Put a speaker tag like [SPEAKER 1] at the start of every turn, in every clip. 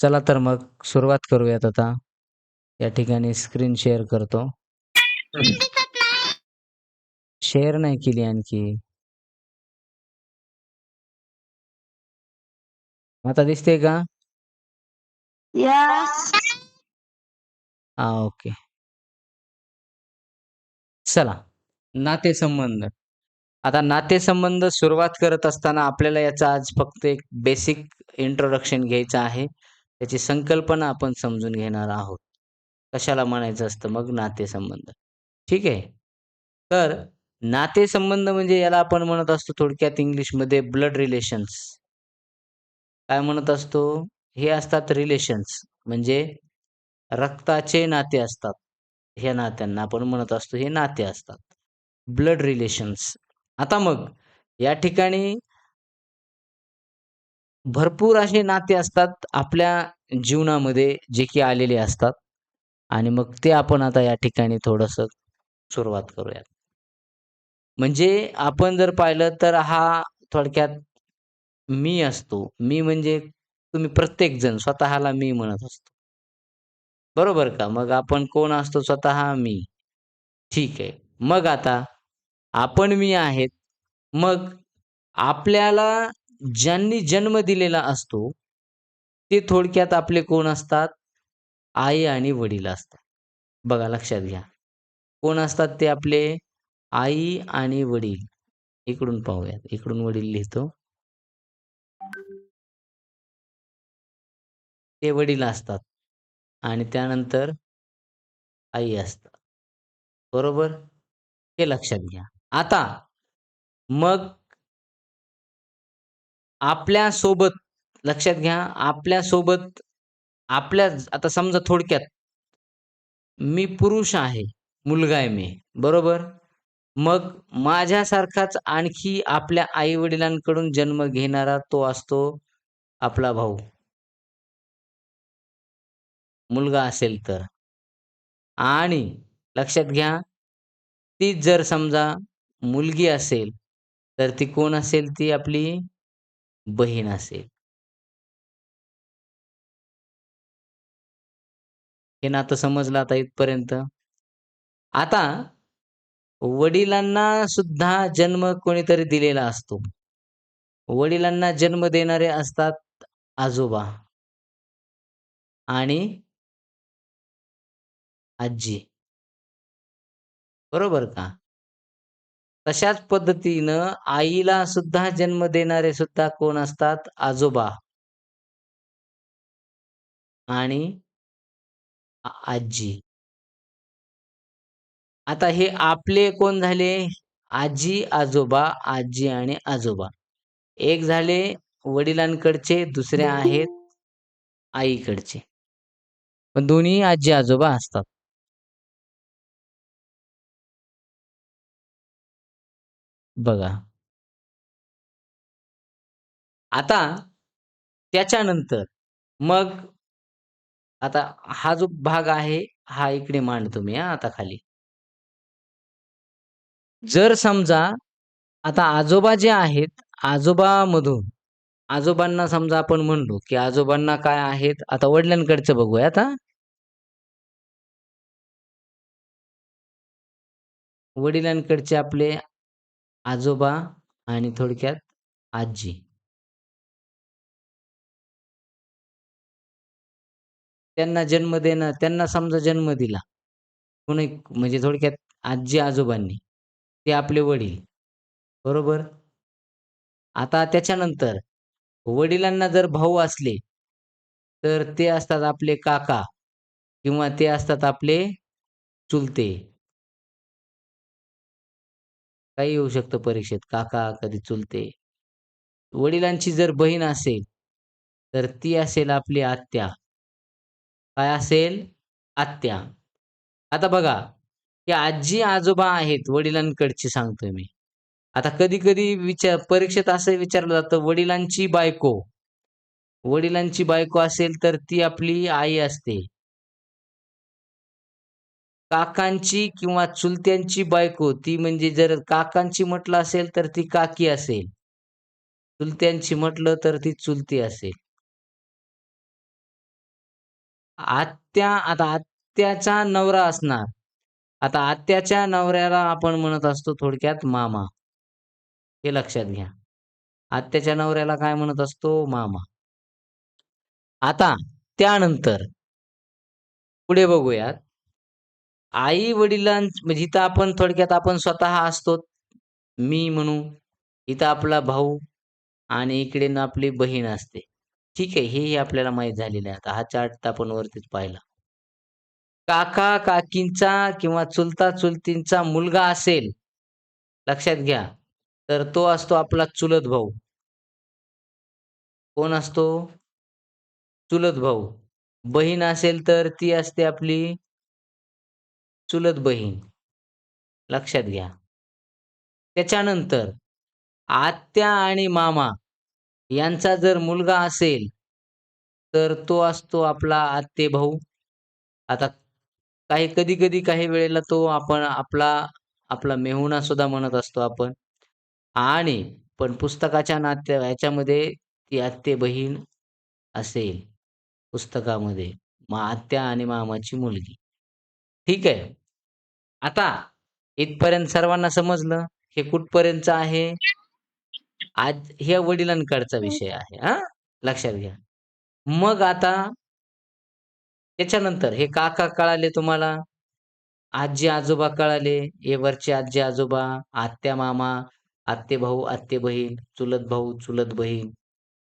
[SPEAKER 1] चला तर मग सुरुवात करूयात आता. या ठिकाणी स्क्रीन शेअर करतो. शेअर नाही केली आणखी. आता दिसते का? हा ओके चला नातेसंबंध. आता नातेसंबंध सुरुवात करत असताना आपल्याला याचा आज फक्त एक बेसिक इंट्रोडक्शन घ्यायचं आहे. त्याची संकल्पना आपण समजून घेणार आहोत. कशाला म्हणायचं असतं मग? नातेसंबंध. ठीक आहे? तर नातेसंबंध म्हणजे याला आपण म्हणत असतो थोडक्यात इंग्लिशमध्ये ब्लड रिलेशन्स. काय म्हणत असतो? हे असतात रिलेशन्स. म्हणजे रक्ताचे नाते असतात. ह्या नात्यांना आपण म्हणत असतो हे नाते असतात. Blood relations. आता मग या ठिकाणी भरपूर असे नाते असतात आपल्या जीवनामध्ये जे की आलेले असतात. आणि मग ते आपण आता या ठिकाणी थोडंसं सुरुवात करूयात. म्हणजे आपण जर पाहिलं तर हा थोडक्यात मी असतो. मी म्हणजे तुम्ही प्रत्येक जण स्वतःला मी म्हणत असतो. बरोबर का? मग आपण कोण असतो? स्वतः मी. ठीक आहे. मग आता आपण मी आहेत. मग आपल्याला ज्यांनी जन्म दिलेला असतो ते थोडक्यात आपले कोण असतात? आई आणि वडील असतात. बघा लक्षात घ्या. कोण असतात ते आपले? आई आणि वडील. इकडून पाहूयात. इकडून वडील लिहितो. ते वडील असतात आणि त्यानंतर आई असतात. बरोबर? हे लक्षात घ्या. आता मग आपल्यासोबत लक्षात घ्या आपल्यासोबत आपल्या आता समजा थोडक्यात मी पुरुष आहे मुलगा आहे मी बरोबर? मग माझ्यासारखाच आणखी आपल्या आई वडिलांकडून जन्म घेणारा तो असतो आपला भाऊ. मुलगा असेल तर. आणि लक्षात घ्या ती जर समजा मुलगी असेल तर ती कोण असेल ती आपली? बहीण असेल. हे नातं समजलं आता इथपर्यंत. आता वडिलांना सुद्धा जन्म कोणीतरी दिलेला असतो. वडिलांना जन्म देणारे असतात आजोबा आणि आजी. बरोबर का? तशाच पद्धतीनं आईला सुद्धा जन्म देणारे सुद्धा कोण असतात? आजोबा. आणि आजी. आता हे आपले कोण झाले? आजी आजोबा आजी आणि आजोबा. एक झाले वडिलांकडचे दुसरे आहेत आईकडचे. पण दोन्ही आजी आजोबा असतात. बघा. आता त्याच्यानंतर मग आता हा जो भाग आहे हा इकडे मांडतो मी आता खाली. जर समजा आता आजोबा जे आहेत आजोबामधून आजोबांना समजा आपण म्हणलो की आजोबांना काय आहेत आता वडिलांकडचं बघूया आता. वडिलांकडचे आपले आजोबा आणि थोडक्यात आजी. त्यांना जन्म देणं त्यांना समजा जन्म दिला. कोणी म्हणजे थोडक्यात आजी आजोबांनी ते आपले वडील. बरोबर? आता त्याच्यानंतर वडिलांना जर भाऊ असले तर ते असतात आपले काका किंवा ते असतात आपले चुलते. काही येऊ शकतं परीक्षेत. काका कधी चुलते. वडिलांची जर बहीण असेल तर ती असेल आपली आत्या. काय असेल? आत्या. आता बघा की आजी आजोबा आहेत वडिलांकडची सांगतोय मी. आता कधी कधी विचार परीक्षेत असं विचारलं जातं वडिलांची बायको. वडिलांची बायको असेल तर ती आपली आई असते. काकांची किंवा चुलत्यांची बायको ती म्हणजे जर काकांची म्हटलं असेल तर ती काकी असेल चुलत्यांची म्हटलं तर ती चुलती असेल आत्या आता आत्याचा नवरा असणार. आता आत्याच्या नवऱ्याला आपण म्हणत असतो थोडक्यात मामा. हे लक्षात घ्या. आत्याच्या नवऱ्याला काय म्हणत असतो? मामा. आता त्यानंतर पुढे बघूयात. आई-वडिलां म्हणजे इथं आपण थोडक्यात आपण स्वतः असतो. मी म्हणू. इथं आपला भाऊ आणि इकडे ना आपली बहीण असते. ठीक आहे. हेही आपल्याला माहीत झालेलं आहे. आता हा चार्ट आपण वरतीच पाहिला. काका-काकींचा किंवा चुलता-चुलतींचा मुलगा असेल, लक्षात घ्या, तर तो असतो आपला चुलत भाऊ. कोण असतो? चुलत भाऊ. बहीण असेल तर ती असते आपली चुलत बहीण. लक्षात घ्या. त्याच्यानंतर आत्या आणि मामा यांचा जर मुलगा असेल, तर तो असतो आपला आत्तेभाऊ. आता काही कधी-कधी काही वेळेला तो आपण आपला आपला मेहुणा सुद्धा म्हणत असतो आपण. आणि पण पुस्तकाच्या नात्या याच्यामध्ये ती आत्ते-बहीण असेल पुस्तकामध्ये. मा आत्या आणि मामाची मुलगी. ठीक आहे. आता इथपर्यंत सर्वांना समजलं? हे कुठपर्यंतचं आहे? आज हे वडिलांकडचा विषय आहे हां, लक्षात घ्या. मग आता त्याच्यानंतर हे काका कळाले तुम्हाला. आजी-आजोबा कळाले. हे वरचे आजी-आजोबा, आत्या-मामा, आत्ते-भाऊ, आत्ते-बहीण, चुलत भाऊ, चुलत बहीण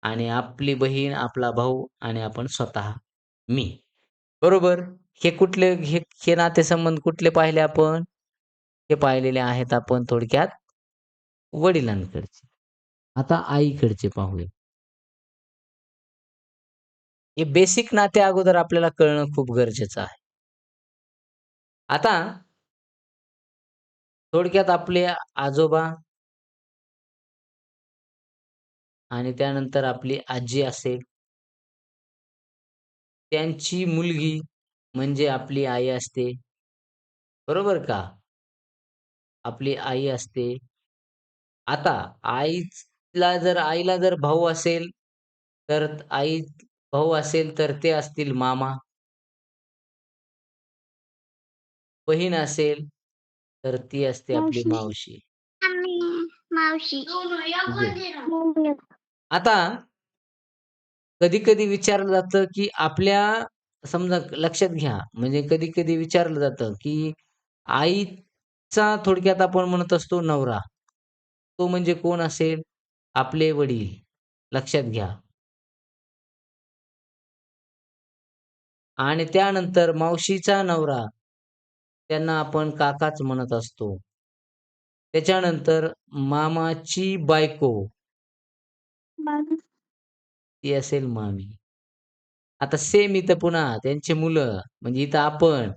[SPEAKER 1] आणि आपली बहीण, आपला भाऊ आणि आपण स्वतः मी. बरोबर? हे कुठले हे हे नातेसंबंध कुठले पाहिले आपण? हे पाहिलेले आहेत आपण थोडक्यात वडिलांकडचे. आता आईकडचे पाहूया. हे बेसिक नाते अगोदर आपल्याला कळणं खूप गरजेचं आहे. आता थोडक्यात आपले आजोबा आणि त्यानंतर आपली आजी असेल. त्यांची मुलगी म्हणजे आपली आई असते. बरोबर का? आपली आई असते. आता आईला जर आईला जर भाऊ असेल, तर आई भाऊ असेल तर ते असतील मामा. बहीण असेल, तर ती असते आपली
[SPEAKER 2] मावशी.
[SPEAKER 1] मावशी. आता कधी-कधी विचारलं जातं, की आपल्या समजा लक्षात घ्या, म्हणजे कधी-कधी विचारलं जातं, की आईचा थोडक्यात आपण म्हणत असतो नवरा. तो म्हणजे कोण असेल? आपले वडील. लक्षात घ्या. आणि त्यानंतर मावशीचा नवरा, त्यांना आपण काकाच म्हणत असतो. त्याच्यानंतर मामाची बायको. ती असेल मामी. आता सेम इथं पुन्हा त्यांचे मुलं, म्हणजे इथं आपण,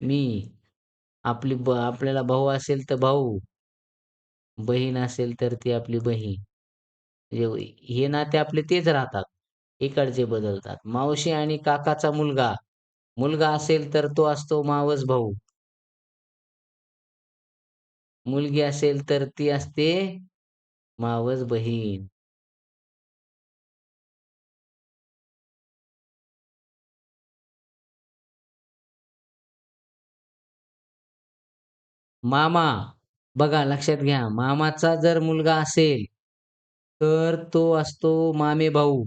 [SPEAKER 1] मी, आपली ब आपल्याला भाऊ असेल तर भाऊ, बहीण असेल तर ती आपली बहीण. म्हणजे हे नाते आपले तेच राहतात. इकडचे बदलतात. मावशी आणि काकाचा मुलगा. मुलगा असेल तर तो असतो मावस भाऊ. मुलगी असेल तर ती असते मावस बहीण. मामा. बघा लक्षात घ्या. मामाचा जर मुलगा असेल, तर तो असतो मामेभाऊ.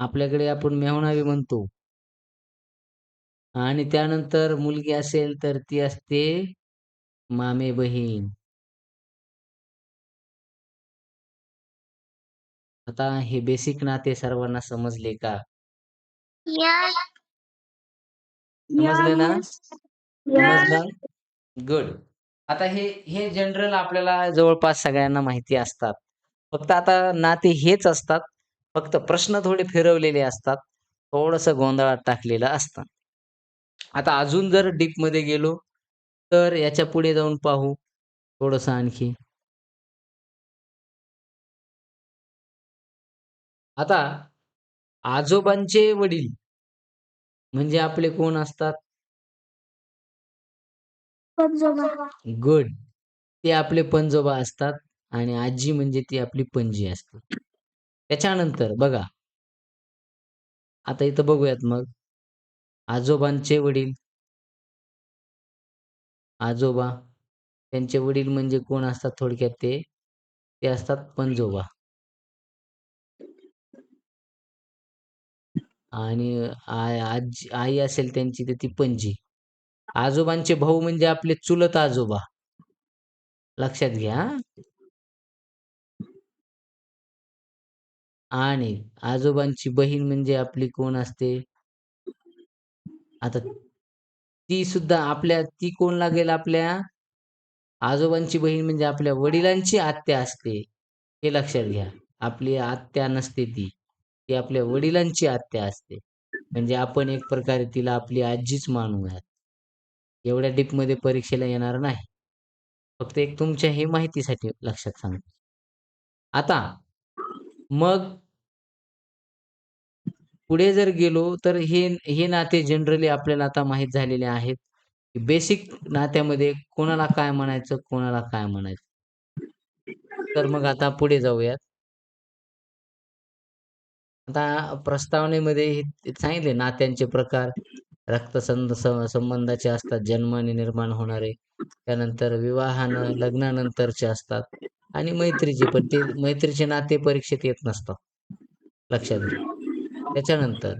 [SPEAKER 1] आपल्याकडे आपण मेहुणा बी म्हणतो. आणि त्यानंतर मुलगी असेल तर ती असते मामेबहीण. आता हे बेसिक नाते सर्वांना समजले का? समजलं ना? समजलं? गुड. आता हे हे जनरल आपल्याला जवळपास सगळ्यांना माहिती असतात. फक्त आता नाते हेच असतात. फक्त प्रश्न थोडे फिरवलेले असतात. थोडंसं गोंधळात टाकलेलं असतं. आता अजून जर डीपमध्ये गेलो, तर याच्यापुढे जाऊन पाहू थोडंसं आणखी. आता आजोबांचे वडील म्हणजे आपले कोण असतात?
[SPEAKER 2] पंजोबा.
[SPEAKER 1] गुड. ते आपले पंजोबा असतात आणि आजी म्हणजे ती आपली पणजी असते. त्याच्यानंतर बघा. आता इथं बघूयात मग. आजोबांचे वडील. आजोबा. त्यांचे वडील म्हणजे कोण असतात थोडक्यात ते? ते असतात पणजोबा आणि आई आजी आई असेल त्यांची तर ती पणजी. आजोबांचे भाऊ म्हणजे आपले चुलत आजोबा. लक्षात घ्या आणि आजोबांची बहीण म्हणजे आपली कोण असते? आता ती सुद्धा आपल्या ती कोण लागेल आपल्या? आजोबांची बहीण म्हणजे आपल्या वडिलांची आत्या असते. हे लक्षात घ्या. आपली आत्या नसते ती. ती आपल्या वडिलांची आत्या असते. म्हणजे आपण एक प्रकारे तिला आपली आजीच मानूयात. एवढ्या डीपमध्ये परीक्षेला येणार नाही. फक्त एक तुमच्या हे माहितीसाठी लक्षात सांगतो. आता मग पुढे जर गेलो तर हे हे नाते जनरली आपल्याला आता माहीत झालेले आहेत. बेसिक नात्यामध्ये कोणाला काय म्हणायचं कोणाला काय म्हणायचं? तर मग आता पुढे जाऊयात. आता प्रस्तावनेमध्ये हे सांगितले नात्यांचे प्रकार. रक्तसंध संबंधाचे असतात जन्माने निर्माण होणारे. त्यानंतर विवाहानं लग्नानंतरचे असतात. आणि मैत्रीचे पण ते मैत्रीचे नाते परीक्षेत येत नसतात. लक्षात घ्या. त्याच्यानंतर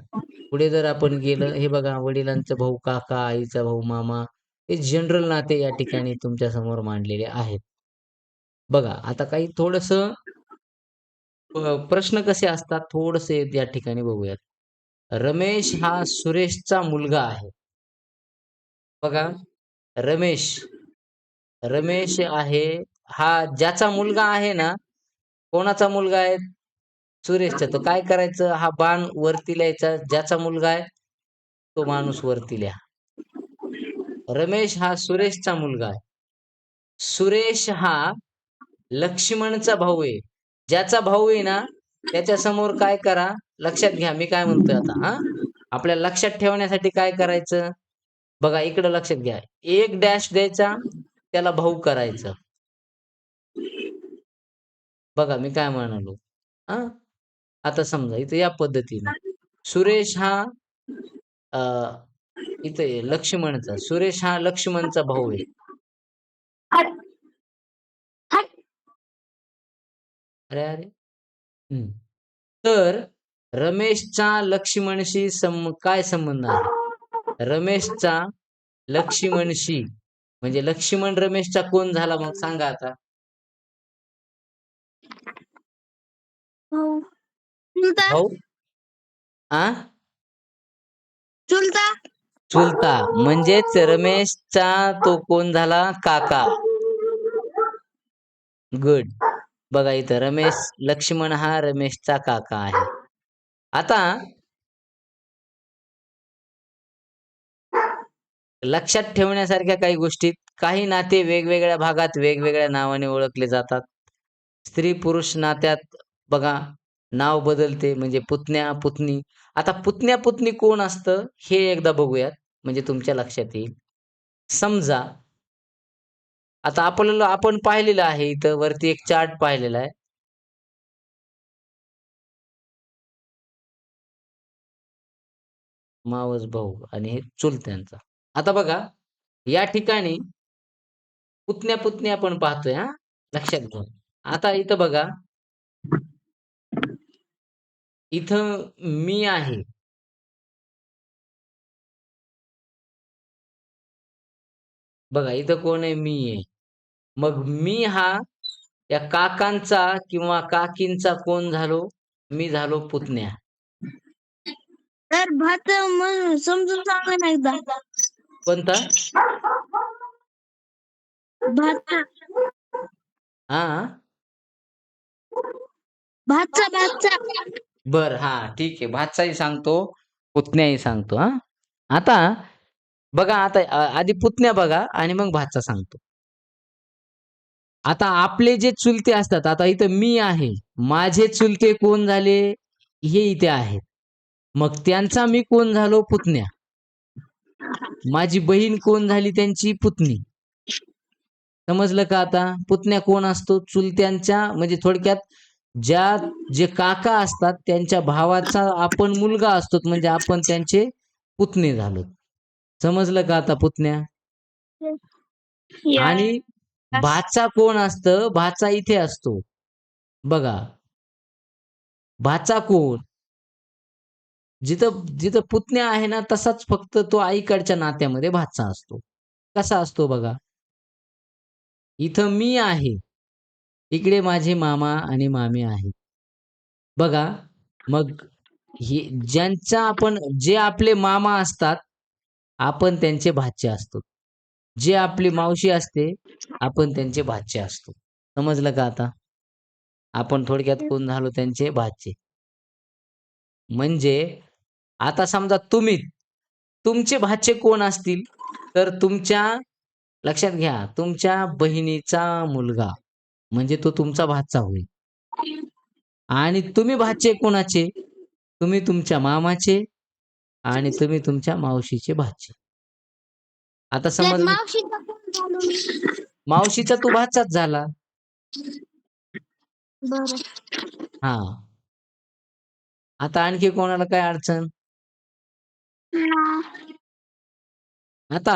[SPEAKER 1] पुढे जर आपण गेलं हे बघा वडिलांचा भाऊ काका आईचा भाऊ मामा हे जनरल नाते या ठिकाणी तुमच्यासमोर मांडलेले आहेत. बघा आता काही थोडस प्रश्न कसे असतात थोडसे या ठिकाणी बघूयात. रमेश हा सुरेशचा मुलगा आहे. बघा रमेश रमेश आहे हा ज्याचा मुलगा आहे ना कोणाचा मुलगा आहे? सुरेशचा. तो काय करायचं? हा बाण वरती लिहायचा. ज्याचा मुलगा आहे? तो माणूस वरती लिहा. रमेश हा सुरेशचा मुलगा आहे. सुरेश हा लक्ष्मणचा भाऊ आहे. ज्याचा भाऊ आहे ना त्याच्यासमोर काय करा? लक्षात घ्या मी काय म्हणतोय आता हा? आपल्या लक्षात ठेवण्यासाठी काय करायचं? बघा इकडं लक्षात घ्या. एक डॅश द्यायचा त्याला भाऊ करायचं. बघा मी काय म्हणालो हा? आता समजा इथं या पद्धतीने. सुरेश हा इथे लक्ष्मणचा. सुरेश हा लक्ष्मणचा भाऊ आहे. अरे अरे. हम्म. तर रमेशचा लक्ष्मणशी सम काय संबंध आहे? रमेशचा लक्ष्मणशी म्हणजे लक्ष्मण रमेशचा कोण झाला मग? सांगा आता.
[SPEAKER 2] भाऊ.
[SPEAKER 1] आ?
[SPEAKER 2] चुलता.
[SPEAKER 1] चुलता. म्हणजेच रमेशचा तो कोण झाला? काका. गुड बघा इथं रमेश लक्ष्मण हा रमेशचा काका आहे. आता लक्षात ठेवण्यासारख्या काही गोष्टीत काही नाते वेगवेगळ्या भागात वेगवेगळ्या नावाने ओळखले जातात. स्त्री पुरुष नात्यात बघा नाव बदलते म्हणजे पुतण्या पुतणी. आता पुतण्या पुतणी कोण असतं हे एकदा बघूयात म्हणजे तुमच्या लक्षात येईल. समजा आता आपल्याला आपण पाहिलेलं आहे इथं वरती एक चार्ट पाहिलेला आहे. मावस भाऊ आणि हे चुलत्यांचा आता बघा या ठिकाणी पुतण्या पुतण्या आपण पाहतोय हा. लक्षात घ्या. आता इथं बघा. इथं मी आहे. बघा इथं कोण आहे? मी आहे. मग मी हा या काकांचा किंवा काकींचा कोण झालो? मी झालो पुतण्या.
[SPEAKER 2] तर भात मग समजून सांगा ना एकदा.
[SPEAKER 1] कोणता?
[SPEAKER 2] भात.
[SPEAKER 1] हा.
[SPEAKER 2] भातचा भातचा.
[SPEAKER 1] बर हा ठीक आहे. भातचाही सांगतो पुतण्याही सांगतो हा. आता बघा आता अ, आधी पुतण्या बघा आणि मग भातचा सांगतो. आता आपले जे चुलते असतात आता इथं मी आहे. माझे चुलते कोण झाले? हे इथे आहेत. मग त्यांचा मी कोण झालो पुतण्या? माझी बहीण कोण झाली त्यांची पुतणी? समजलं का आता? पुतण्या कोण असतो? चुलत्यांच्या म्हणजे थोडक्यात ज्या जे काका असतात त्यांच्या भावाचा आपण मुलगा असतो म्हणजे आपण त्यांचे पुतणे झालो. समजलं का आता पुतण्या? आणि भाचा कोण असतं? भाचा इथे असतो. बघा. भाचा कोण? जिथं जिथं पुतण्या आहे ना तसाच फक्त तो आईकडच्या नात्यामध्ये भाचा असतो. कसा असतो बघा? इथं मी आहे. इकडे माझे मामा आणि मामी आहेत. बघा मग हे ज्यांचा आपण जे आपले मामा असतात आपण त्यांचे भाचे असतो. जे आपली मावशी असते आपण त्यांचे भाचे असतो. समजलं का आता? आपण थोडक्यात कोण झालो त्यांचे भाचे. म्हणजे आता समजा तुम्ही तुमचे भाचे कोण असतील? तर तुमच्या लक्षात घ्या तुमच्या बहिणीचा मुलगा म्हणजे तो तुमचा भाचा होईल. आणि तुम्ही भाचे कोणाचे? तुम्ही तुमच्या मामाचे आणि तुम्ही तुमच्या मावशीचे भाचे. आता समज
[SPEAKER 2] मावशीचा
[SPEAKER 1] तू भाचाच झाला. हा. आता आणखी कोणाला काय अडचण? आता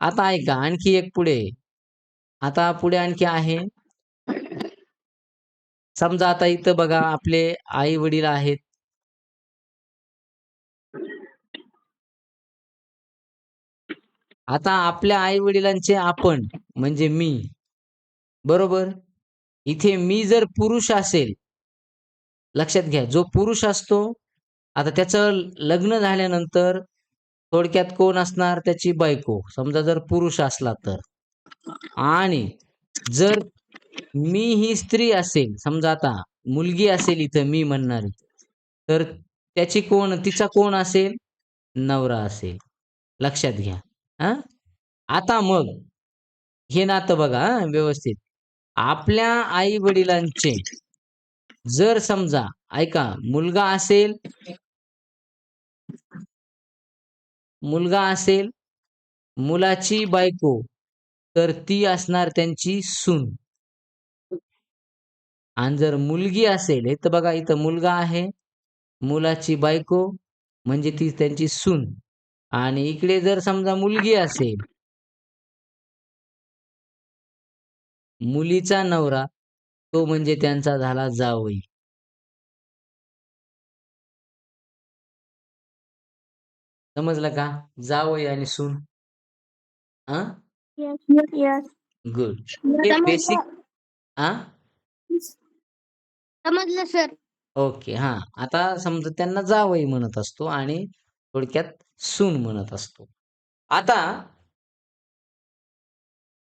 [SPEAKER 1] आता ऐका आणखी एक पुढे. आता पुढे आणखी आहे. समजा आता इथं बघा आपले आई वडील आहेत. आता आपल्या आई वडिलांचे आपण म्हणजे मी. बरोबर? इथे मी जर पुरुष असेल लक्षात घ्या जो पुरुष असतो आता त्याचं लग्न झाल्यानंतर थोडक्यात कोण असणार? त्याची बायको. समजा जर पुरुष असला तर. आणि जर मी ही स्त्री असेल समजा आता मुलगी असेल इथं मी म्हणणारी तर त्याची कोण तिचा कोण असेल? नवरा असेल. लक्षात घ्या. हा? आता मग हे नातं बघा व्यवस्थित. आपल्या आई वडिलांचे जर समजा ऐका मुलगा असेल मुलगा असेल मुलाची बायको तर ती असणार त्यांची सून. आणि जर मुलगी असेल हे तर बघा इथं मुलगा आहे मुलाची बायको म्हणजे ती त्यांची सून. आणि इकडे जर समजा मुलगी असेल मुलीचा नवरा तो म्हणजे त्यांचा झाला जावई. समजलं का? जावई आणि सून. हा गुड हे बेसिक हा
[SPEAKER 2] समजलं सर
[SPEAKER 1] ओके हा. आता समजा त्यांना जावई म्हणत असतो आणि थोडक्यात सून म्हणत असतो. आता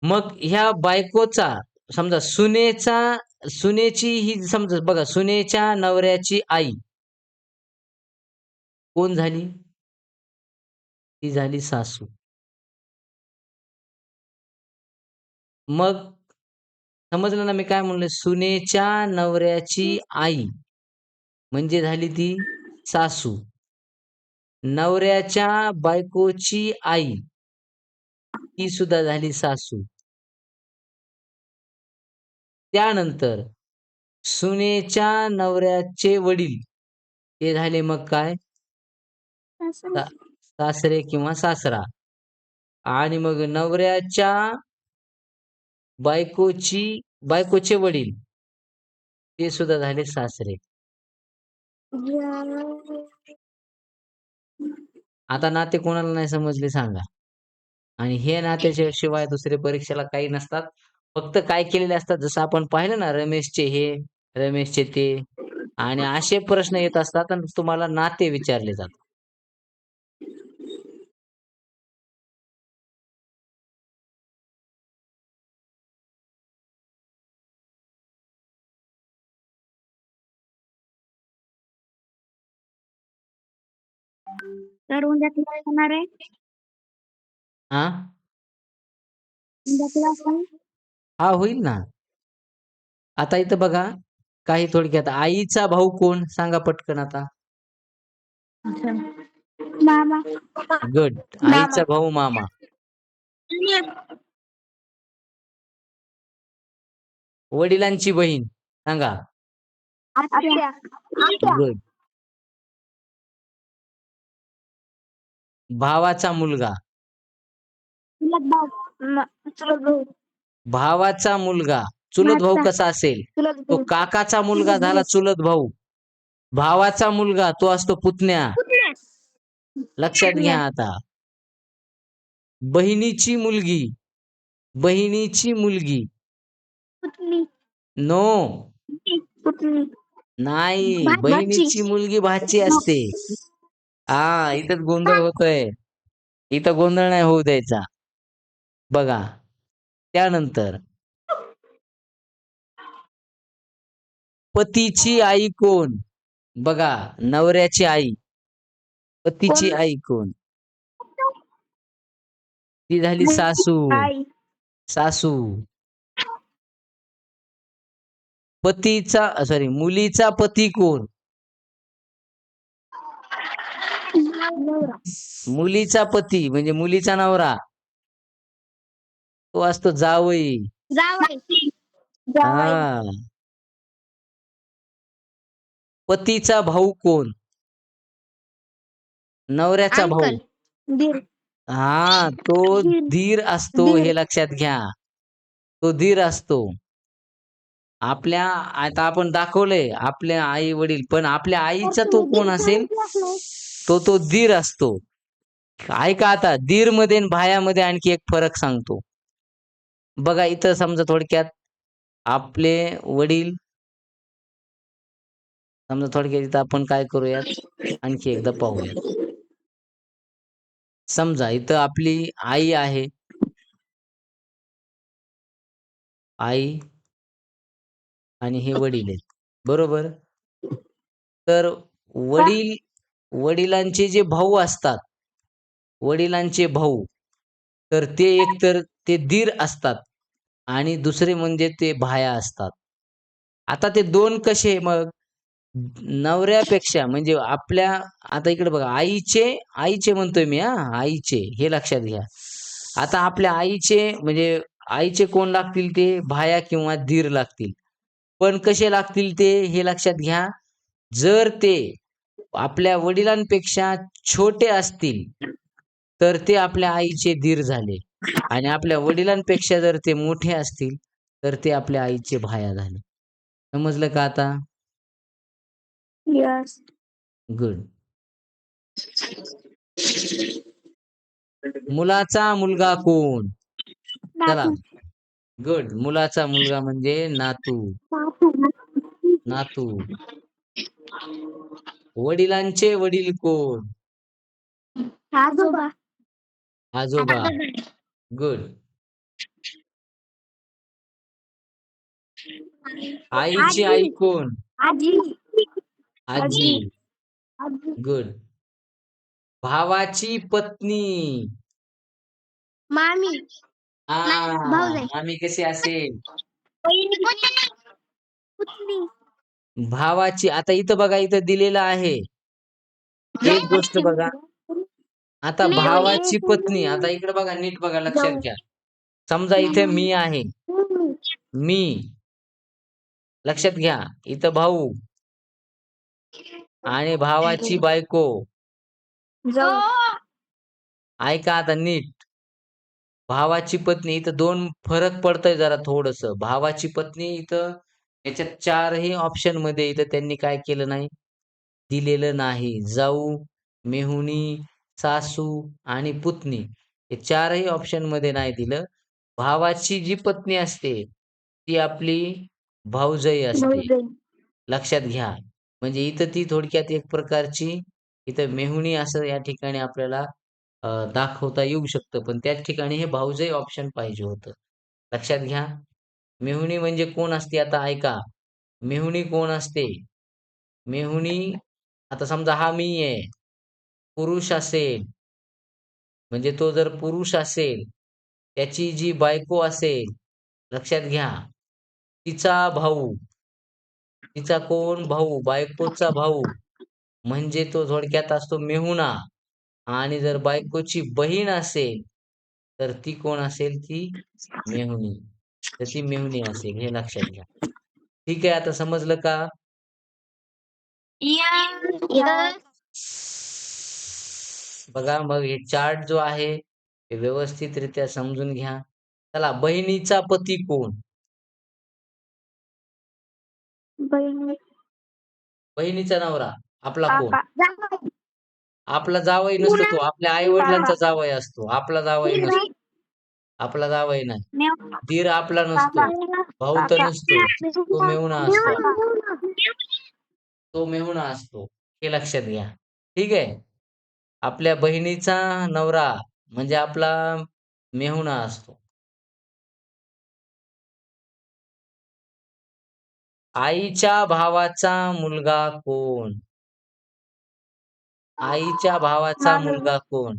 [SPEAKER 1] मग ह्या बायकोचा समजा सुनेचा सुनेची ही समजा बघा सुनेच्या नवऱ्याची आई कोण झाली? ती झाली सासू. मग समजलं ना मी काय म्हणलं सुनेच्या नवऱ्याची आई म्हणजे झाली ती सासू. नवऱ्याच्या बायकोची आई ती सुद्धा झाली सासू. त्यानंतर सुनेच्या नवऱ्याचे वडील ते झाले मग काय? सासरे किंवा सासरा. आणि मग नवऱ्याच्या बायकोची बायकोचे वडील. ते सुद्धा झाले सासरे. आता नाते कोणाला नाही समजले सांगा. आणि हे नात्याच्या शिवाय दुसरे परीक्षेला काही नसतात. फक्त काय केलेले असतात? जसं आपण पाहिलं ना रमेशचे हे रमेशचे ते. आणि असे प्रश्न येत असतात आणि तुम्हाला नाते विचारले जातात.
[SPEAKER 2] तर उद्या क्लास होणार आहे?
[SPEAKER 1] हा
[SPEAKER 2] उद्या क्लास आहे
[SPEAKER 1] हा होईल ना. आता इथं बघा काही थोडक्यात. आईचा भाऊ कोण? सांगा पटकन आता.
[SPEAKER 2] मामा.
[SPEAKER 1] गुड. आईचा भाऊ मामा. वडिलांची बहीण. सांगा.
[SPEAKER 2] आत्या.
[SPEAKER 1] गुड. भावाचा मुलगा.
[SPEAKER 2] चुलत भाऊ म- चुलत भाऊ.
[SPEAKER 1] भावाचा मुलगा. चुलत भाऊ. कसा असेल?
[SPEAKER 2] चुलत
[SPEAKER 1] तो
[SPEAKER 2] भाऊ.
[SPEAKER 1] काकाचा मुलगा झाला चुलत भाऊ. भावाचा मुलगा तो असतो पुतण्या. लक्षात घ्या आता. बहिणीची मुलगी. बहिणीची मुलगी.
[SPEAKER 2] पुतणी.
[SPEAKER 1] नो.
[SPEAKER 2] पुतणी.
[SPEAKER 1] नाही. बहिणीची. मुलगी भाची असते. हा इथं गोंधळ होतोय. इथं गोंधळ नाही होऊ द्यायचा. बघा त्यानंतर पतीची आई कोण? बघा नवऱ्याची आई. पतीची
[SPEAKER 2] कोण?
[SPEAKER 1] आई कोण? ती झाली सासू.
[SPEAKER 2] आई.
[SPEAKER 1] सासू. पतीचा सॉरी मुलीचा पती कोण
[SPEAKER 2] नवरा
[SPEAKER 1] मुलीचा पती म्हणजे मुलीचा नवरा. तो असतो जावई. हा. पतीचा भाऊ कोण? नवऱ्याचा भाऊ. हा तो. धीर असतो. हे लक्षात घ्या. तो धीर असतो. आपल्या आता आपण दाखवलंय आपल्या आई वडील पण आपल्या आईचा तो कोण असेल? तो तो दीर असतो. ऐका आता दीरमध्ये भायामध्ये आणखी एक फरक सांगतो. बघा इथं समजा थोडक्यात आपले वडील समजा थोडक्यात इथं आपण काय करूयात? आणखी एकदा पाहूया समजा इथं आपली आई आहे. आई आणि हे वडील आहेत. बरोबर? तर वडील वडिलांचे जे भाऊ असतात वडिलांचे भाऊ तर ते एकतर ते दीर असतात आणि दुसरे म्हणजे ते भाया असतात. आता ते दोन कसे मग? नवऱ्यापेक्षा म्हणजे आपल्या आता इकडे बघा आईचे आईचे म्हणतोय मी हा आईचे हे लक्षात घ्या. आता आपल्या आईचे म्हणजे आईचे कोण लागतील ते? भाया किंवा धीर लागतील. पण कसे लागतील ते? हे लक्षात घ्या. जर ते आपल्या वडिलांपेक्षा छोटे असतील तर ते आपल्या आईचे दीर झाले. आणि आपल्या वडिलांपेक्षा जर ते मोठे असतील तर ते आपल्या आईचे भाया झाले. समजलं का आता? गुड मुलाचा मुलगा कोण? चला. गुड मुलाचा मुलगा म्हणजे नातू. नातू. वडिलांचे वडील कोण?
[SPEAKER 2] आजोबा
[SPEAKER 1] आजोबा गुड. आईची आई कोण?
[SPEAKER 2] आजी.
[SPEAKER 1] आजी. गुड. भावाची पत्नी.
[SPEAKER 2] मामी.
[SPEAKER 1] आ. मामी कशी असेल?
[SPEAKER 2] पुतणी.
[SPEAKER 1] भावाची आता इथं बघा इथं दिलेलं आहे. एक गोष्ट बघा. आता. भावाची पत्नी आता इकडे बघा नीट बघा लक्षात. घ्या. समजा इथे मी आहे. मी. लक्षात घ्या. इथं भाऊ आणि भावाची बायको.
[SPEAKER 2] जाऊ.
[SPEAKER 1] ऐका आता नीट. भावाची पत्नी इथं दोन फरक पडतोय जरा थोडस. भावाची पत्नी इथं याच्यात चारही ऑप्शनमध्ये इथं त्यांनी काय केलं नाही? दिलेलं नाही. जाऊ मेहुणी सासू आणि पुतणी हे चारही ऑप्शनमध्ये नाही दिलं. भावाची जी पत्नी असते ती आपली भाऊजाई असते. लक्षात घ्या. म्हणजे इथं ती थोडक्यात एक प्रकारची इथं मेहुणी असं या ठिकाणी आपल्याला दाखवता येऊ शकतं. पण त्याच ठिकाणी हे भाऊजाई ऑप्शन पाहिजे होतं. लक्षात घ्या. मेहुणी म्हणजे कोण असते आता? ऐका. मेहुणी कोण असते? मेहुणी आता समजा हा मी आहे. पुरुष असेल. म्हणजे तो जर पुरुष असेल त्याची जी बायको असेल लक्षात घ्या. तिचा भाऊ. तिचा कोण? भाऊ. बायकोचा भाऊ. म्हणजे तो थोडक्यात असतो मेहुणा. आणि जर बायकोची बहीण असेल तर ती कोण असेल? ती मेहुणी. तर ती मेहुणी असेल हे लक्षात घ्या. ठीक आहे आता समजलं का? बघा मग हे चार्ट जो आहे हे व्यवस्थितरित्या समजून घ्या. चला बहिणीचा पती कोण?
[SPEAKER 2] बहिणी.
[SPEAKER 1] बहिणीचा नवरा आपला कोण? आपला जावई नसतो तो आपल्या आई वडिलांचा जावई असतो आपला जावई नसतो. आपला जावई नाही दीर आपला नसतो भाऊ तर नसतो तो मेहुणा असतो. तो मेहुणा असतो हे लक्षात घ्या. ठीक आहे? आपल्या बहिणीचा नवरा म्हणजे आपला मेहुणा असतो. आईच्या भावाचा मुलगा कोण? आईच्या भावाचा. मुलगा कोण?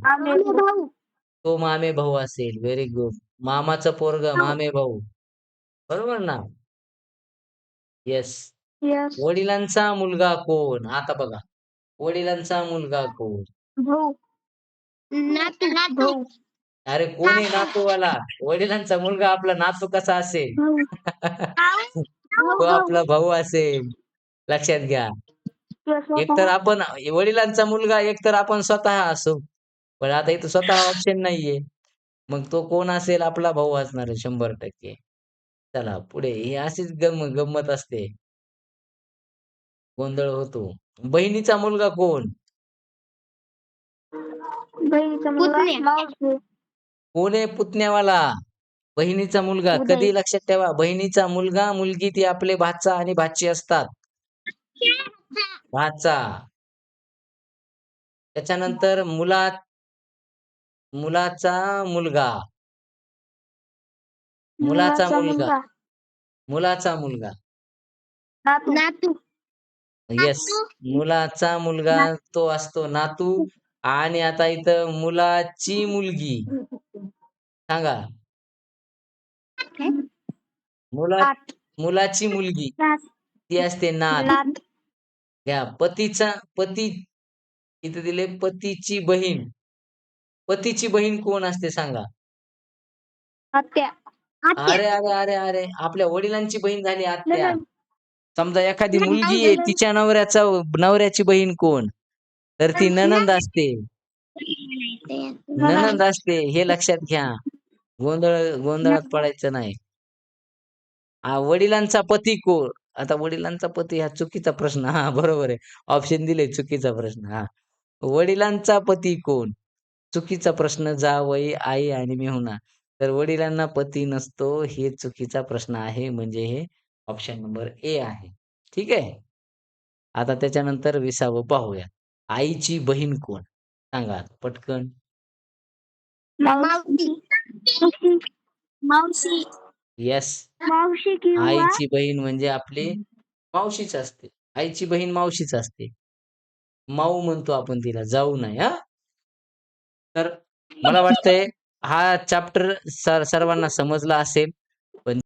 [SPEAKER 1] तो मामे भाऊ असेल. व्हेरी गुड मामाचं पोरग मामे भाऊ. बरोबर ना? येस
[SPEAKER 2] यस
[SPEAKER 1] वडिलांचा मुलगा कोण? आता बघा. वडिलांचा मुलगा कोण?
[SPEAKER 2] भाऊ. नातू भाऊ.
[SPEAKER 1] अरे कोण आहे नातूवाला? वडिलांचा मुलगा आपला नातू कसा असेल? तो आपला भाऊ असेल. लक्षात घ्या. एकतर आपण वडिलांचा मुलगा एकतर आपण स्वतः असू. पण आता इथं स्वतः ऑप्शन नाहीये. मग तो कोण असेल? आपला भाऊ असणार आहे शंभर टक्के. चला पुढे. ही अशीच गम गंमत असते. गोंधळ होतो. बहिणीचा मुलगा कोण?
[SPEAKER 2] बहिणीचा मुलगा मावशी.
[SPEAKER 1] कोण आहे पुतण्यावाला? बहिणीचा मुलगा.
[SPEAKER 2] उदय.
[SPEAKER 1] कधी लक्षात ठेवा. बहिणीचा मुलगा मुलगी ती आपले भाचा आणि भाची असतात. भाचा. त्याच्यानंतर मुला मुलाचा मुलगा. मुलाचा मुलगा. मुलाचा मुलगा.
[SPEAKER 2] नातू.
[SPEAKER 1] येस मुलाचा मुलगा तो असतो नातू आणि आता इथं मुलाची मुलगी. सांगा. मुला. मुलाची मुलगी. ती असते नात.
[SPEAKER 2] नात.
[SPEAKER 1] घ्या. पतीचा पती इथे दिले पतीची बहीण. पतीची बहीण कोण असते सांगा?
[SPEAKER 2] आत्या.
[SPEAKER 1] अरे अरे अरे अरे. आपल्या वडिलांची बहीण झाली आत्या. समजा एखादी मुलगी आहे. तिच्या नवऱ्याचा नवऱ्याची बहीण कोण? तर ती ननंद असते. ननंद. असते. हे लक्षात घ्या. गोंधळ गोंधळात पडायचं नाही. हा वडिलांचा पती कोण? आता वडिलांचा पती हा चुकीचा प्रश्न. हा बरोबर आहे. ऑप्शन दिले चुकीचा प्रश्न. हा. वडिलांचा पती कोण? चुकीचा प्रश्न जावई आई आणि मेहुणा तर वडिलांना पती नसतो हे चुकीचा प्रश्न आहे म्हणजे हे ऑप्शन नंबर ए आहे. ठीक आहे? आता त्याच्यानंतर विसावं पाहूया. आईची बहीण कोण? सांगा पटकन.
[SPEAKER 2] मावशी.
[SPEAKER 1] येस
[SPEAKER 2] मावशी
[SPEAKER 1] आईची बहीण म्हणजे आपली मावशीच असते. आईची बहीण मावशीच असते. माऊ म्हणतो आपण तिला जाऊ नाही हा? तर मला वाटतंय हा चॅप्टर सर्वांना समजला असेल.